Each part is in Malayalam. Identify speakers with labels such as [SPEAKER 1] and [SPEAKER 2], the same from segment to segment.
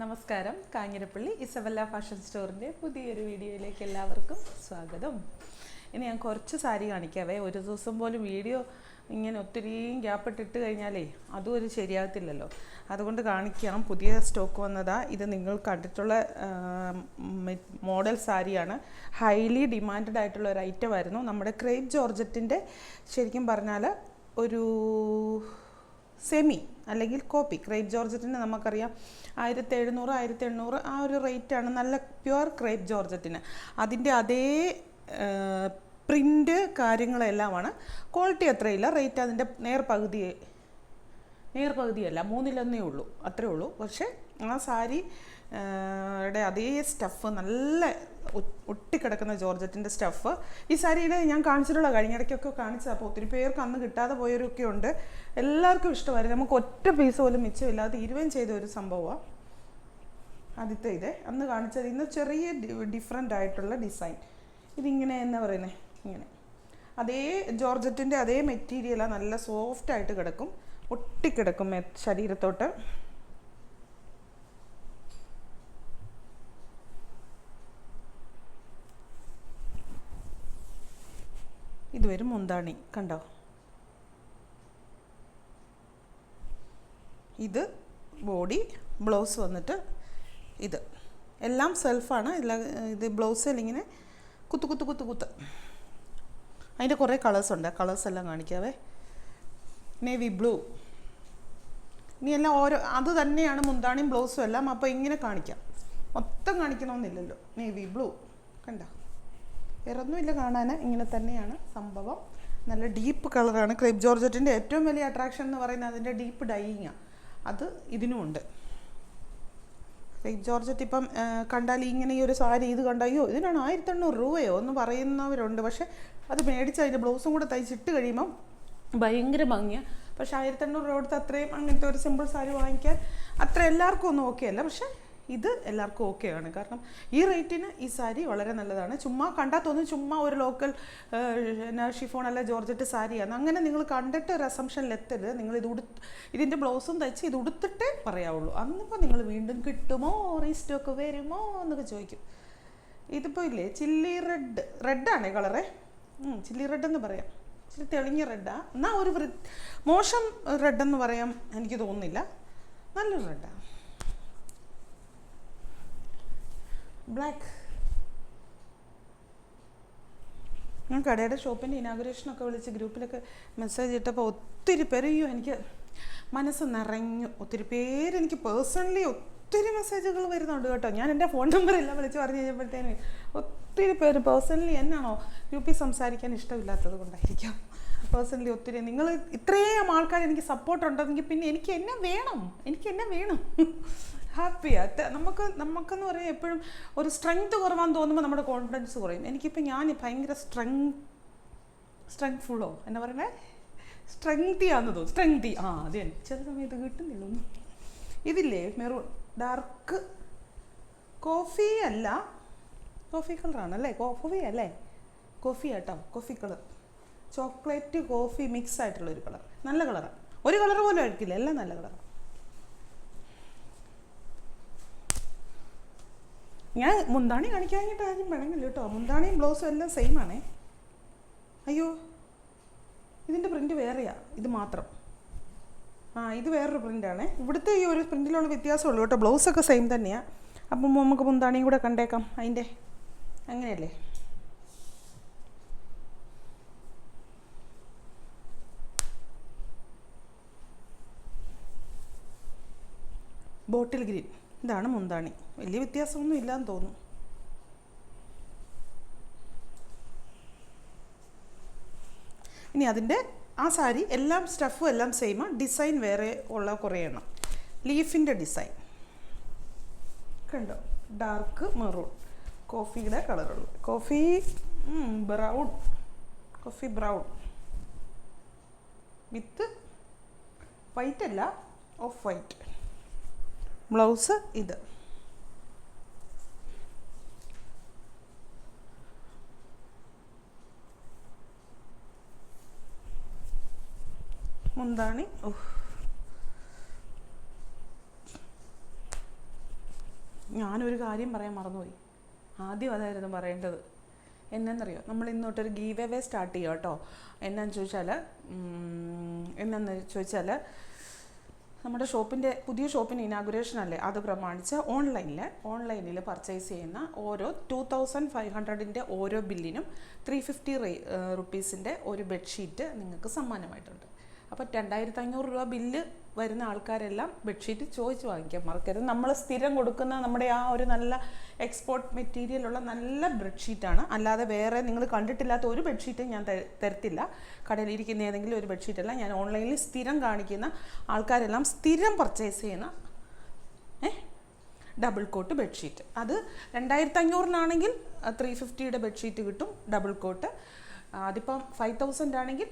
[SPEAKER 1] നമസ്കാരം. കാഞ്ഞിരപ്പള്ളി ഇസബല്ല ഫാഷൻ സ്റ്റോറിന്റെ പുതിയൊരു വീഡിയോയിലേക്ക് എല്ലാവർക്കും സ്വാഗതം. ഇനി ഞാൻ കുറച്ച് സാരി കാണിക്കാവേ. ഒരു ദിവസം പോലും വീഡിയോ ഇങ്ങനെ ഒത്തിരി ഗ്യാപ്പ് ഇട്ടിട്ട് കഴിഞ്ഞാലേ അതും ഒരു ശരിയാകത്തില്ലല്ലോ. അതുകൊണ്ട് കാണിക്കാം പുതിയ സ്റ്റോക്ക് വന്നതാ. ഇത് നിങ്ങൾ കണ്ടിട്ടുള്ള മോഡൽ സാരിയാണ്. ഹൈലി ഡിമാൻഡ് ആയിട്ടുള്ള ഒരു ഐറ്റം ആയിരുന്നു. നമ്മുടെ ക്രേപ്പ് ജോർജറ്റിന്റെ ശരിക്കും പറഞ്ഞാൽ ഒരു സെമി അല്ലെങ്കിൽ കോപ്പി ക്രേപ്പ് ജോർജറ്റിന് നമുക്കറിയാം ആയിരത്തി എഴുന്നൂറ് ആയിരത്തി എണ്ണൂറ് ആ ഒരു റേറ്റാണ് നല്ല പ്യുവർ ക്രേപ്പ് ജോർജറ്റിന് അതിന്റെ അതേ പ്രിന്റ് കാര്യങ്ങളെല്ലാമാണ്. ക്വാളിറ്റി അത്രയില്ല. റേറ്റ് അതിന്റെ നേർ പകുതി നേർ പകുതിയല്ല. മൂന്നിലൊന്നേ ഉള്ളൂ. അത്രേ ഉള്ളൂ. പക്ഷേ ആ സാരി അതേ സ്റ്റഫ് നല്ല ഒട്ടിക്കിടക്കുന്ന ജോർജറ്റിന്റെ സ്റ്റഫ്. ഈ സാരിയുടെ ഞാൻ കാണിച്ചിട്ടുള്ള കഴിഞ്ഞിടയ്ക്കൊക്കെ കാണിച്ചത്. അപ്പോൾ ഒത്തിരി പേർക്ക് അന്ന് കിട്ടാതെ പോയവരൊക്കെ ഉണ്ട്. എല്ലാവർക്കും ഇഷ്ടമായിരുന്നു. നമുക്ക് ഒറ്റ പീസ് പോലും മിച്ചമില്ലാതെ തീരുകയും ചെയ്ത ഒരു സംഭവമാണ് ആദ്യത്തെ ഇതേ. അന്ന് കാണിച്ചത് ഇന്ന് ചെറിയ ഡിഫറെന്റ് ആയിട്ടുള്ള ഡിസൈൻ ഇതിങ്ങനെ എന്താ പറയുന്നത് ഇങ്ങനെ. അതേ ജോർജറ്റിന്റെ അതേ മെറ്റീരിയലാണ് നല്ല സോഫ്റ്റായിട്ട് കിടക്കും. ഒട്ടിക്കിടക്കും ശരീരത്തോട്ട്. വരും മുന്താണി. കണ്ടോ? ഇത് ബോഡി ബ്ലൗസ് വന്നിട്ട് ഇത്. എല്ലാം സെൽഫാണ്. എല്ലാ ഇത് ബ്ലൗസിൽ ഇങ്ങനെ കുത്തു കുത്തു കുത്തു കുത്ത്. അതിന്റെ കുറേ കളേഴ്സ് ഉണ്ട്. കളേഴ്സ് എല്ലാം കാണിക്കാവേ. Navy blue. ഇനി എല്ലാം ഓരോ അത് തന്നെയാണ് മുന്താണിയും ബ്ലൗസും എല്ലാം. അപ്പോൾ ഇങ്ങനെ കാണിക്കാം. മൊത്തം കാണിക്കണമെന്നില്ലല്ലോ. Navy blue. കണ്ട? വേറെ ഒന്നുമില്ല കാണാൻ ഇങ്ങനെ തന്നെയാണ് സംഭവം. നല്ല ഡീപ്പ് കളറാണ് ക്രേപ്പ് ജോർജറ്റിന്റെ ഏറ്റവും വലിയ അട്രാക്ഷൻ എന്ന് പറയുന്നത് അതിന്റെ ഡീപ്പ് ഡൈയിങ്ങാണ് അത് ഇതിനുമുണ്ട് ക്രേപ്പ് ജോർജറ്റ് ഇപ്പം കണ്ടാൽ ഇങ്ങനെ ഈ ഒരു സാരി ഇത് കണ്ട അയ്യോ ഇതിനാണ് ആയിരത്തി എണ്ണൂറ് രൂപയോ എന്ന് പറയുന്നവരുണ്ട്. പക്ഷേ അത് മേടിച്ച് അതിന്റെ ബ്ലൗസും കൂടെ തയ്ച്ചിട്ട് കഴിയുമ്പം ഭയങ്കര ഭംഗിയാണ് പക്ഷേ ആയിരത്തി എണ്ണൂറ് രൂപ കൊടുത്ത് അത്രയും അങ്ങനത്തെ ഒരു സിമ്പിൾ സാരി വാങ്ങിക്കാൻ അത്ര എല്ലാവർക്കും ഒന്നും ഓക്കെ അല്ല. പക്ഷെ ഇത് എല്ലാവർക്കും ഓക്കെയാണ് കാരണം ഈ റേറ്റിന് ഈ സാരി വളരെ നല്ലതാണ്. ചുമ്മാ കണ്ടാൽ തോന്നും ചുമ്മാ ഒരു ലോക്കൽ ഷിഫോൺ അല്ല ജോർജറ്റ് സാരിയാണ്. അങ്ങനെ നിങ്ങൾ കണ്ടിട്ട് ഒരു അസംഷനിൽ എത്തരുത്. നിങ്ങൾ ഇത് ഉടുത്ത് ഇതിന്റെ ബ്ലൗസും തയ്ച്ച് ഇത് ഉടുത്തിട്ടേ പറയാവുള്ളൂ. അന്നിപ്പോൾ നിങ്ങൾ വീണ്ടും കിട്ടുമോ? റീസ്റ്റോക്ക് വരുമോ? എന്നൊക്കെ ചോദിക്കും. ഇതിപ്പോൾ ഇല്ലേ ചില്ലി റെഡ് റെഡാണേ കളറേ ചില്ലി റെഡ് എന്ന് പറയാം. ഇച്ചിരി തെളിഞ്ഞ റെഡാണ് എന്നാൽ ഒരു വൃ മോശം റെഡെന്ന് പറയാം എനിക്ക് തോന്നുന്നില്ല. നല്ലൊരു റെഡാ ബ്ലാക്ക് ഞാൻ കടയുടെ ഷോപ്പിന്റെ ഇനാഗുറേഷനൊക്കെ വിളിച്ച് ഗ്രൂപ്പിലൊക്കെ മെസ്സേജ് ഇട്ടപ്പോൾ ഒത്തിരി പേര് അയ്യോ എനിക്ക് മനസ്സ് നിറഞ്ഞു. ഒത്തിരി പേര് എനിക്ക് പേഴ്സണലി ഒത്തിരി മെസ്സേജുകൾ വരുന്നുണ്ട് കേട്ടോ. ഞാൻ എന്റെ ഫോൺ നമ്പർ എല്ലാം വിളിച്ച് പറഞ്ഞു കഴിഞ്ഞപ്പോഴത്തേന് ഒത്തിരി പേര് പേഴ്സണലി എന്നാണോ ഗ്രൂപ്പിൽ സംസാരിക്കാൻ ഇഷ്ടമില്ലാത്തത് കൊണ്ടായിരിക്കാം. പേഴ്സണലി ഒത്തിരി നിങ്ങൾ ഇത്രയും ആൾക്കാർ എനിക്ക് സപ്പോർട്ട് ഉണ്ടെങ്കിൽ പിന്നെ എനിക്ക് എന്നെ വേണം. എനിക്ക് എന്നെ വേണം. ഹാപ്പിയാണ് നമുക്ക് നമുക്കെന്ന് പറയാൻ എപ്പോഴും ഒരു സ്ട്രെങ്ത് കുറവാന്ന് തോന്നുമ്പോൾ നമ്മുടെ കോൺഫിഡൻസ് കുറയും. എനിക്കിപ്പോൾ ഞാൻ ഭയങ്കര സ്ട്രെങ് സ്ട്രെങ്ത് ഫുള്ളോ എന്നാ പറയണേ? സ്ട്രെങ്തി ആണെന്ന് തോന്നുന്നു. സ്ട്രെങ്തി ആ അത് ചില സമയത്ത് കിട്ടുന്നില്ല. ഒന്നും ഇതില്ലേ മെറൂൺ? ഡാർക്ക് കോഫി അല്ല. കോഫി കളറാണ് അല്ലേ? കോഫി അല്ലേ? കോഫി ആട്ടോ? Coffee colour chocolate coffee mix ആയിട്ടുള്ള ഒരു കളർ നല്ല കളറാണ് ഒരു കളർ പോലും ആയിരിക്കില്ല. എല്ലാം നല്ല കളറാണ് ഞാൻ മുന്താണി കാണിക്കാനായിട്ട് ആദ്യം വേണമെങ്കിൽ കേട്ടോ. മുന്താണിയും ബ്ലൗസും എല്ലാം സെയിം ആണേ. അയ്യോ ഇതിന്റെ പ്രിന്റ് വേറെയാ. ഇത് മാത്രം. ആ ഇത് വേറൊരു പ്രിന്റാണ് ഇവിടുത്തെ ഈ ഒരു പ്രിന്റിലുള്ള വ്യത്യാസമുള്ളൂ കേട്ടോ. ബ്ലൗസൊക്കെ സെയിം തന്നെയാണ് അപ്പം നമുക്ക് മുന്താണിയും കൂടെ കണ്ടേക്കാം അതിന്റെ അങ്ങനെയല്ലേ? ബോട്ടിൽ ഗ്രീൻ ഇതാണ് മുന്താണി. വലിയ വ്യത്യാസമൊന്നും ഇല്ലാന്ന് തോന്നുന്നു. ഇനി അതിന്റെ ആ സാരി എല്ലാം സ്റ്റഫും എല്ലാം സെയിമാണ് ഡിസൈൻ വേറെ ഉള്ള കുറേ എണ്ണം. ലീഫിന്റെ ഡിസൈൻ കണ്ടോ? ഡാർക്ക് മെറൂൺ കോഫിയുടെ കളറുള്ളൂ coffee brown coffee brown with white അല്ല ഓഫ് വൈറ്റ് ബ്ലൗസ് ഇത്. മുന്താണി. ഓഹ് ഞാനൊരു കാര്യം പറയാൻ മറന്നുപോയി. ആദ്യം അതായിരുന്നു പറയേണ്ടത്. എന്നറിയോ നമ്മൾ ഇന്നോട്ടൊരു ഗീവ് എവേ സ്റ്റാർട്ട് ചെയ്യാം കേട്ടോ. എന്നാന്ന് ചോദിച്ചാൽ എന്നാന്ന് ചോദിച്ചാൽ നമ്മുടെ ഷോപ്പിന്റെ പുതിയ ഷോപ്പിന്റെ ഇനാഗുറേഷൻ അല്ലേ? അത് പ്രമാണിച്ച് ഓൺലൈനിൽ ഓൺലൈനിൽ പർച്ചേസ് ചെയ്യുന്ന ഓരോ ടു തൗസൻഡ് ഫൈവ് ഹൺഡ്രഡിന്റെ ഓരോ ബില്ലിനും ത്രീ ഫിഫ്റ്റി റുപ്പീസിന്റെ ഒരു ബെഡ്ഷീറ്റ് നിങ്ങൾക്ക് സമ്മാനമായിട്ടുണ്ട്. അപ്പോൾ രണ്ടായിരത്തി അഞ്ഞൂറ് രൂപ ബില്ല് വരുന്ന ആൾക്കാരെല്ലാം ബെഡ്ഷീറ്റ് ചോദിച്ച് വാങ്ങിക്കാൻ മറക്കരുത്. നമ്മൾ സ്ഥിരം കൊടുക്കുന്ന നമ്മുടെ ആ ഒരു നല്ല എക്സ്പോർട്ട് മെറ്റീരിയലുള്ള നല്ല ബെഡ്ഷീറ്റാണ്. അല്ലാതെ വേറെ നിങ്ങൾ കണ്ടിട്ടില്ലാത്ത ഒരു ബെഡ്ഷീറ്റും ഞാൻ തരത്തില്ല. കടയിലിരിക്കുന്ന ഏതെങ്കിലും ഒരു ബെഡ്ഷീറ്റല്ല. ഞാൻ ഓൺലൈനിൽ സ്ഥിരം കാണിക്കുന്ന ആൾക്കാരെല്ലാം സ്ഥിരം പർച്ചേസ് ചെയ്യുന്ന ഡബിൾ കോട്ട് ബെഡ്ഷീറ്റ്. അത് രണ്ടായിരത്തി അഞ്ഞൂറിനാണെങ്കിൽ ത്രീ ഫിഫ്റ്റിയുടെ ബെഡ്ഷീറ്റ് കിട്ടും ഡബിൾ കോട്ട് അതിപ്പം ഫൈവ് തൗസൻഡ് ആണെങ്കിൽ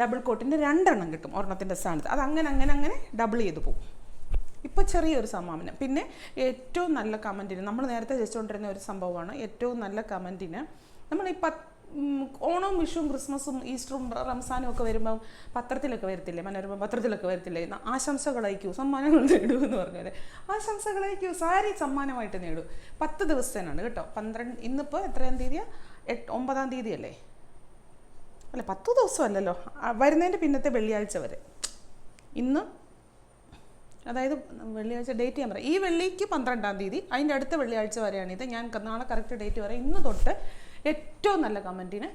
[SPEAKER 1] ഡബിൾ കോട്ടിന്റെ രണ്ടെണ്ണം കിട്ടും ഒരെണ്ണത്തിന്റെ സ്ഥാനത്ത്. അത് അങ്ങനെ അങ്ങനെ അങ്ങനെ ഡബിൾ ചെയ്ത് പോകും. ഇപ്പോൾ ചെറിയൊരു സമ്മാനം പിന്നെ ഏറ്റവും നല്ല കമന്റിന് നമ്മൾ നേരത്തെ ചോദിച്ചുകൊണ്ടിരുന്ന ഒരു സംഭവമാണ് ഏറ്റവും നല്ല കമന്റിന് നമ്മൾ ഈ പത്ത് ഓണവും വിഷുവും ക്രിസ്മസും ഈസ്റ്ററും റംസാനും ഒക്കെ വരുമ്പം പത്രത്തിലൊക്കെ വരത്തില്ലേ? മനോരമ പത്രത്തിലൊക്കെ വരത്തില്ലേ? ആശംസകൾ അയക്കൂ സമ്മാനങ്ങൾ നേടൂ എന്ന് പറഞ്ഞത് ആശംസകൾ അയക്കൂ സാരി സമ്മാനമായിട്ട് നേടൂ. പത്ത് ദിവസത്തേനാണ് കേട്ടോ. പന്ത്രണ്ട് ഇന്നിപ്പോൾ എത്രയാം തീയതിയാണ് എട്ട് ഒമ്പതാം തീയതി അല്ലേ പത്ത് ദിവസമല്ലല്ലോ. വരുന്നതിന്റെ പിന്നത്തെ വെള്ളിയാഴ്ച വരെ. ഇന്ന് അതായത് വെള്ളിയാഴ്ച ഡേറ്റ് ഞാൻ പറയാം. ഈ വെള്ളിക്ക് പന്ത്രണ്ടാം തീയതി അതിന്റെ അടുത്ത വെള്ളിയാഴ്ച വരെയാണ് ഇത്. ഞാൻ നാളെ കറക്റ്റ് ഡേറ്റ് പറയാം ഇന്ന് തൊട്ട് ഏറ്റവും നല്ല കമന്റിന്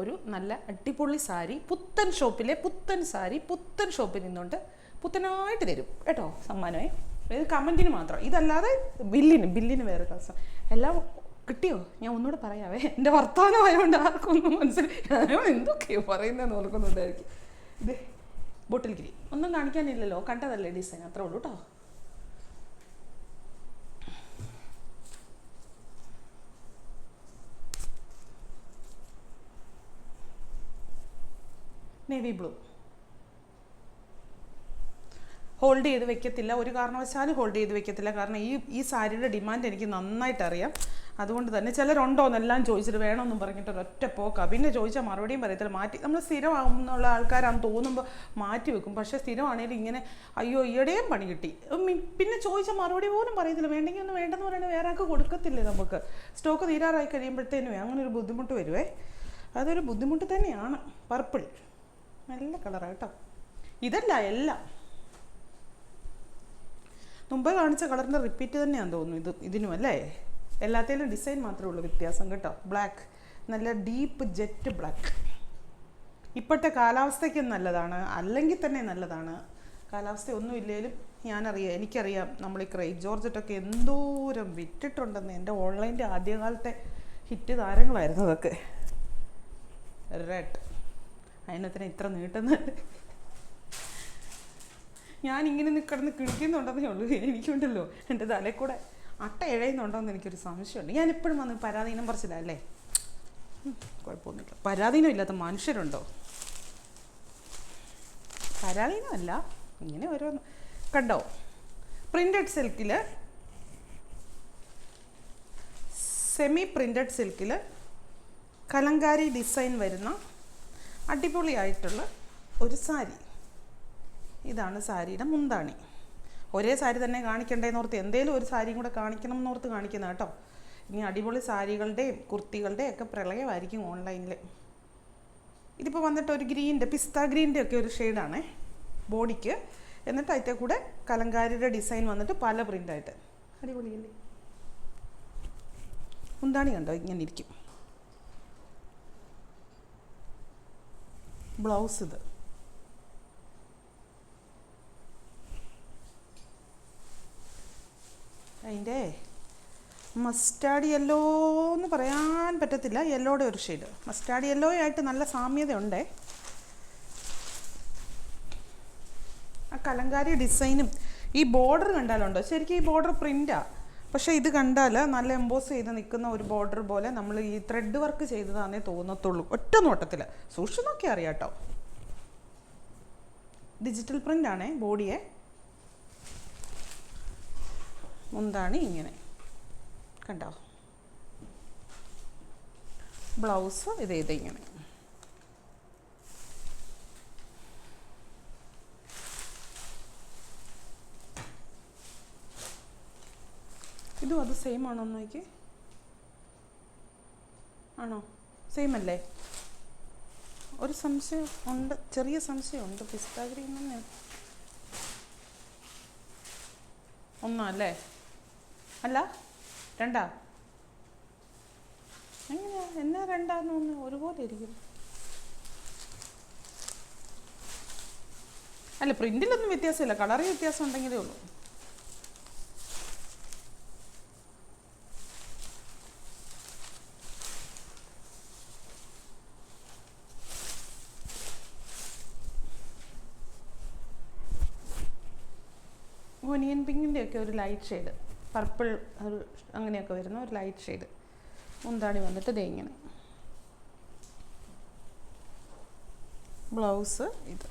[SPEAKER 1] ഒരു നല്ല അടിപൊളി സാരി പുത്തൻ ഷോപ്പിലെ പുത്തൻ സാരി പുത്തൻ ഷോപ്പിൽ നിന്നുകൊണ്ട് പുത്തനായിട്ട് തരും. കേട്ടോ സമ്മാനമായി ഇത് കമന്റിന് മാത്രം. ഇതല്ലാതെ ബില്ലിന് ബില്ലിന് വേറെ ദിവസം എല്ലാം കിട്ടിയോ? ഞാൻ ഒന്നുകൂടെ പറയാവേ. എന്റെ വർത്തമാനമായതുകൊണ്ട് ആർക്കും ഒന്നും മനസ്സിലായി എന്തൊക്കെയോ പറയുന്നതെന്ന് ഓർക്കുന്നുണ്ടായിരിക്കും. ഇത് ബോട്ടിൽ ഗിരി ഒന്നും കാണിക്കാനില്ലല്ലോ. കണ്ടതല്ലേ ഡിസൈൻ? അത്രേ ഉള്ളൂ കേട്ടോ നേവി ബ്ലൂ ഹോൾഡ് ചെയ്ത് വെക്കത്തില്ല. ഒരു കാരണവശാലും ഹോൾഡ് ചെയ്ത് വെക്കത്തില്ല. കാരണം ഈ ഈ സാരിയുടെ ഡിമാൻഡ് എനിക്ക് നന്നായിട്ട് അറിയാം അതുകൊണ്ട് തന്നെ ചിലരുണ്ടോ എന്നെല്ലാം ചോദിച്ചിട്ട് വേണമെന്നും പറഞ്ഞിട്ട് ഒരൊറ്റ പോക്കാ. പിന്നെ ചോദിച്ചാൽ മറുപടിയും പറയത്തില്ല. മാറ്റി നമ്മൾ സ്ഥിരമാകുന്നുള്ള ആൾക്കാരാണെന്ന് തോന്നുമ്പോൾ മാറ്റി വെക്കും. പക്ഷേ സ്ഥിരമാണെങ്കിലും ഇങ്ങനെ അയ്യോ ഈയിടെയും പണി കിട്ടി. പിന്നെ ചോദിച്ചാൽ മറുപടി പോലും പറയത്തില്ല. വേണ്ടെങ്കിൽ ഒന്ന് വേണ്ടെന്ന് പറയുന്നത് വേറെ ആൾക്ക് കൊടുക്കത്തില്ലേ നമുക്ക്? സ്റ്റോക്ക് തീരാറായി കഴിയുമ്പോഴത്തേനുവേ അങ്ങനെ ഒരു ബുദ്ധിമുട്ട് വരുവേ. അതൊരു ബുദ്ധിമുട്ട് തന്നെയാണ്. പർപ്പിൾ. നല്ല കളറാണ് കേട്ടോ. ഇതല്ല എല്ലാം. മുമ്പ് കാണിച്ച കളറിന്റെ റിപ്പീറ്റ് തന്നെയാണെന്ന് തോന്നുന്നു ഇത് ഇതിനും അല്ലേ? എല്ലാത്തിലും ഡിസൈൻ മാത്രമേ ഉള്ളൂ വ്യത്യാസം കേട്ടോ. ബ്ലാക്ക് നല്ല ഡീപ്പ് ജെറ്റ് ബ്ലാക്ക് ഇപ്പോഴത്തെ കാലാവസ്ഥയ്ക്ക് നല്ലതാണ്. അല്ലെങ്കിൽ തന്നെ നല്ലതാണ്. കാലാവസ്ഥ ഒന്നും ഇല്ലെങ്കിലും ഞാനറിയാം എനിക്കറിയാം നമ്മൾ ഈ ക്രൈ ജോർജറ്റൊക്കെ എന്തോരം വിറ്റിട്ടുണ്ടെന്ന്. എന്റെ ഓൺലൈന്റെ ആദ്യകാലത്തെ ഹിറ്റ് താരങ്ങളായിരുന്നു അതൊക്കെ റെഡ് അതിനത്തിന് ഇത്ര നീട്ടുന്നത്. ഞാൻ ഇങ്ങനെ നി- കിടന്ന് കിളിക്കുന്നുണ്ടെന്നേ ഉള്ളൂ. എനിക്കുണ്ടല്ലോ എന്റെ തലയിൽ കൂടെ അട്ട ഇഴയുന്നുണ്ടോയെന്ന് എനിക്കൊരു സംശയമുണ്ട്. ഞാൻ എപ്പോഴും വന്ന് പരാധീനം പറിച്ചില്ല അല്ലേ? ഉം, കുഴപ്പമൊന്നുമില്ല. പരാധീനം ഇല്ലാത്ത മനുഷ്യരുണ്ടോ? പരാധീനമല്ല ഇങ്ങനെ ഓരോ കണ്ടോ? പ്രിന്റഡ് സിൽക്കിൽ സെമി പ്രിന്റഡ് സിൽക്കിൽ കലങ്കാരി ഡിസൈൻ വരുന്ന അടിപൊളിയായിട്ടുള്ള ഒരു സാരി. ഇതാണ് സാരിയുടെ മുന്താണി. ഒരേ സാരി തന്നെ കാണിക്കണ്ടേന്ന് ഓർത്ത് എന്തേലും ഒരു സാരിയും കൂടെ കാണിക്കണം എന്നോർത്ത് കാണിക്കുന്ന കേട്ടോ. ഇനി അടിപൊളി സാരികളുടെയും കുർത്തികളുടെയും ഒക്കെ പ്രളയമായിരിക്കും ഓൺലൈനിൽ ഇതിപ്പോൾ വന്നിട്ട് ഒരു ഗ്രീന്റെ പിസ്ത ഗ്രീന്റെ ഒക്കെ ഒരു ഷെയ്ഡാണ് ബോഡിക്ക്. എന്നിട്ട് അതിന്റെ കൂടെ കലങ്കാരിയുടെ ഡിസൈൻ വന്നിട്ട് പല പ്രിന്റായിട്ട് അടിപൊളിയല്ലേ? മുന്താണി കണ്ടോ? ഇങ്ങനെ ഇരിക്കും. ബ്ലൗസ് ഇത്. അതിന്റെ മസ്റ്റാർഡ് യെല്ലോ എന്ന് പറയാൻ പറ്റത്തില്ല. യെല്ലോയുടെ ഒരു ഷെയ്ഡ്. മസ്റ്റാർഡ് യെല്ലോ ആയിട്ട് നല്ല സാമ്യതയുണ്ട്. ആ കലങ്കാരി ഡിസൈനും. ഈ ബോർഡർ കണ്ടാലുണ്ടോ? ശരിക്കും ഈ ബോർഡർ പ്രിന്റാണ് പക്ഷേ ഇത് കണ്ടാൽ നല്ല എംബോസ് ചെയ്ത് നിൽക്കുന്ന ഒരു ബോർഡർ പോലെ നമ്മൾ ഈ ത്രെഡ് വർക്ക് ചെയ്തതാണേ തോന്നത്തുള്ളൂ. ഒറ്റ നോട്ടത്തിൽ സൂക്ഷിച്ചു നോക്കിയാൽ അറിയാം കേട്ടോ ഡിജിറ്റൽ പ്രിന്റ് ആണേ ബോഡിയെ. മുന്താണി ഇങ്ങനെ. കണ്ടോ? ബ്ലൗസ് ഇത് ഇത് ഇങ്ങനെ. ഇതും അത് സെയിം ആണോ ഒന്ന് നോക്കി ആണോ? സെയിം അല്ലേ? ഒരു സംശയം ഉണ്ട്. ചെറിയ സംശയം ഉണ്ട്. ഗ്രീൻ തന്നെ ഒന്നാ അല്ലേ? അല്ല രണ്ടാ? എങ്ങനെയാ? എന്നാ രണ്ടാന്ന് ഒന്ന് ഒരുപോലെ ഇരിക്കും. അല്ല പ്രിന്റിലൊന്നും വ്യത്യാസമില്ല. കളറിൽ വ്യത്യാസം ഉണ്ടെങ്കിലേ ഉള്ളൂ. ഒനിയൻ പിങ്കിന്റെ ഒക്കെ ഒരു ലൈറ്റ് ഷെയ്ഡ് പർപ്പിൾ ഒരു അങ്ങനെയൊക്കെ വരുന്ന ഒരു ലൈറ്റ് ഷെയ്ഡ് മുന്താണി വന്നിട്ട് ദേ ഇങ്ങനെ. ബ്ലൗസ് ഇത്.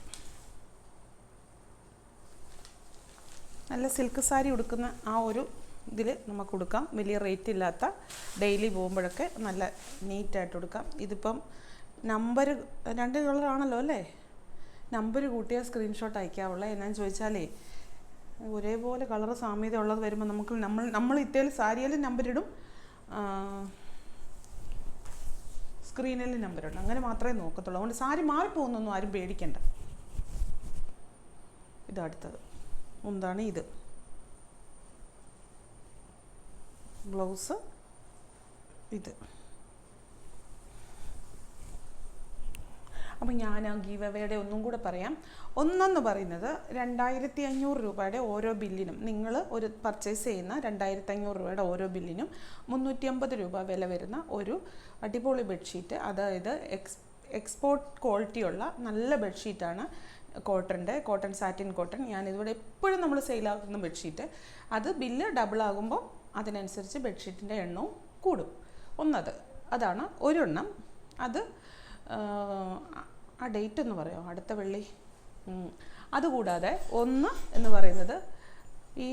[SPEAKER 1] നല്ല സിൽക്ക് സാരി ഉടുക്കുന്ന ആ ഒരു ഇതിൽ നമുക്ക് കൊടുക്കാം വലിയ റേറ്റ് ഇല്ലാത്ത ഡെയിലി പോകുമ്പോഴൊക്കെ നല്ല നീറ്റായിട്ട് കൊടുക്കാം ഇതിപ്പം നമ്പർ രണ്ട് കളറാണല്ലോ അല്ലേ? നമ്പർ കൂട്ടിയ സ്ക്രീൻഷോട്ട് അയക്കാവുള്ള. എന്നാന്ന് ചോദിച്ചാലേ ഒരേപോലെ കളർ സാമ്യത ഉള്ളത് വരുമ്പോൾ നമുക്ക് നമ്മൾ നമ്മൾ ഇത്തേൽ സാരിയിൽ നമ്പർ ഇടും. സ്ക്രീനിൽ നമ്പർ ഇടും. അങ്ങനെ മാത്രമേ നോക്കത്തുള്ളൂ. അതുകൊണ്ട് സാരി മാറിപ്പോകുന്നൊന്നും ആരും പേടിക്കണ്ട. ഇതടുത്തത് മുന്താണ് ഇത്. ബ്ലൗസ് ഇത്. അപ്പം ഞാൻ ആ ഗീവ് അവയുടെ ഒന്നും കൂടെ പറയാം. ഒന്നെന്ന് പറയുന്നത് രണ്ടായിരത്തി അഞ്ഞൂറ് രൂപയുടെ ഓരോ ബില്ലിനും നിങ്ങൾ ഒരു പർച്ചേസ് ചെയ്യുന്ന രണ്ടായിരത്തി അഞ്ഞൂറ് രൂപയുടെ ഓരോ ബില്ലിനും മുന്നൂറ്റി അമ്പത് രൂപ വില വരുന്ന ഒരു അടിപൊളി ബെഡ്ഷീറ്റ് അതായത് എക്സ് എക്സ്പോർട്ട് ക്വാളിറ്റിയുള്ള നല്ല ബെഡ്ഷീറ്റാണ് കോട്ടന്റെ കോട്ടൺ സാറ്റിൻ കോട്ടൺ. ഞാൻ ഇതിവിടെ എപ്പോഴും നമ്മൾ സെയിലാക്കുന്ന ബെഡ്ഷീറ്റ്. അത് ബില്ല് ഡബിൾ ആകുമ്പോൾ അതിനനുസരിച്ച് ബെഡ്ഷീറ്റിന്റെ എണ്ണവും കൂടും. ഒന്നത് അതാണ് ഒരെണ്ണം. അത് ആ ഡേറ്റ് എന്ന് പറയാം. അടുത്ത വെള്ളി. അതുകൂടാതെ ഒന്ന് എന്ന് പറയുന്നത് ഈ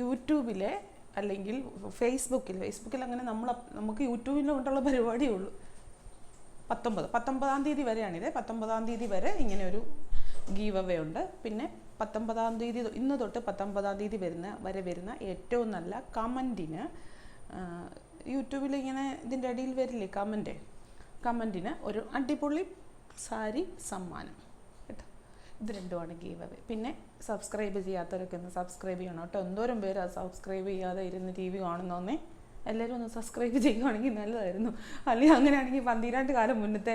[SPEAKER 1] യൂട്യൂബിലെ അല്ലെങ്കിൽ ഫേസ്ബുക്കിൽ ഫേസ്ബുക്കിൽ അങ്ങനെ നമ്മൾ നമുക്ക് യൂട്യൂബിൽ കൊണ്ടുള്ള പരിപാടിയേ ഉള്ളൂ. പത്തൊമ്പത്. പത്തൊമ്പതാം തീയതി വരെയാണിത് പത്തൊമ്പതാം തീയതി വരെ ഇങ്ങനെ ഒരു ഗീവ് അവേ ഉണ്ട്. പിന്നെ പത്തൊമ്പതാം തീയതി ഇന്ന് തൊട്ട് പത്തൊമ്പതാം തീയതി വരുന്ന വരെ വരുന്ന ഏറ്റവും നല്ല കമന്റിന് യൂട്യൂബിൽ ഇങ്ങനെ ഇതിന്റെ അടിയിൽ വരില്ലേ കമന്റ്? കമന്റിന് ഒരു അടിപൊളി സാരി സമ്മാനം. കേട്ടോ? ഇത് രണ്ടുമാണ് ഗീവ് അവേ പിന്നെ സബ്സ്ക്രൈബ് ചെയ്യാത്തവരൊക്കെ ഒന്ന് സബ്സ്ക്രൈബ് ചെയ്യണം കേട്ടോ. എന്തോരം പേര് അത് സബ്സ്ക്രൈബ് ചെയ്യാതെ ഇരുന്ന് ടി വി കാണുന്നോന്നേ. എല്ലാവരും ഒന്ന് സബ്സ്ക്രൈബ് ചെയ്യുവാണെങ്കിൽ നല്ലതായിരുന്നു. അല്ലെങ്കിൽ അങ്ങനെയാണെങ്കിൽ പന്തിരാണ്ട് കാലം മുന്നത്തെ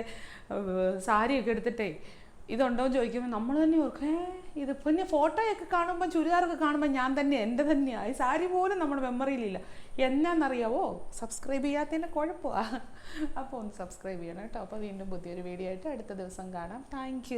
[SPEAKER 1] സാരിയൊക്കെ എടുത്തിട്ടേ ഇതുണ്ടോ എന്ന് ചോദിക്കുമ്പോൾ നമ്മൾ തന്നെ ഓർക്കും ഇത് പിന്നെ ഫോട്ടോയൊക്കെ കാണുമ്പോൾ ചുരിദാറൊക്കെ കാണുമ്പോൾ ഞാൻ തന്നെ എന്റെ തന്നെയാണ് ഈ സാരി പോലും നമ്മുടെ മെമ്മറിയിലില്ല എന്നാന്നറിയാവോ? സബ്സ്ക്രൈബ് ചെയ്യാത്തതിന്റെ കുഴപ്പമാണ് അപ്പോൾ ഒന്ന് സബ്സ്ക്രൈബ് ചെയ്യണം കേട്ടോ. അപ്പോൾ വീണ്ടും പുതിയൊരു വീഡിയോ ആയിട്ട് അടുത്ത ദിവസം കാണാം. താങ്ക്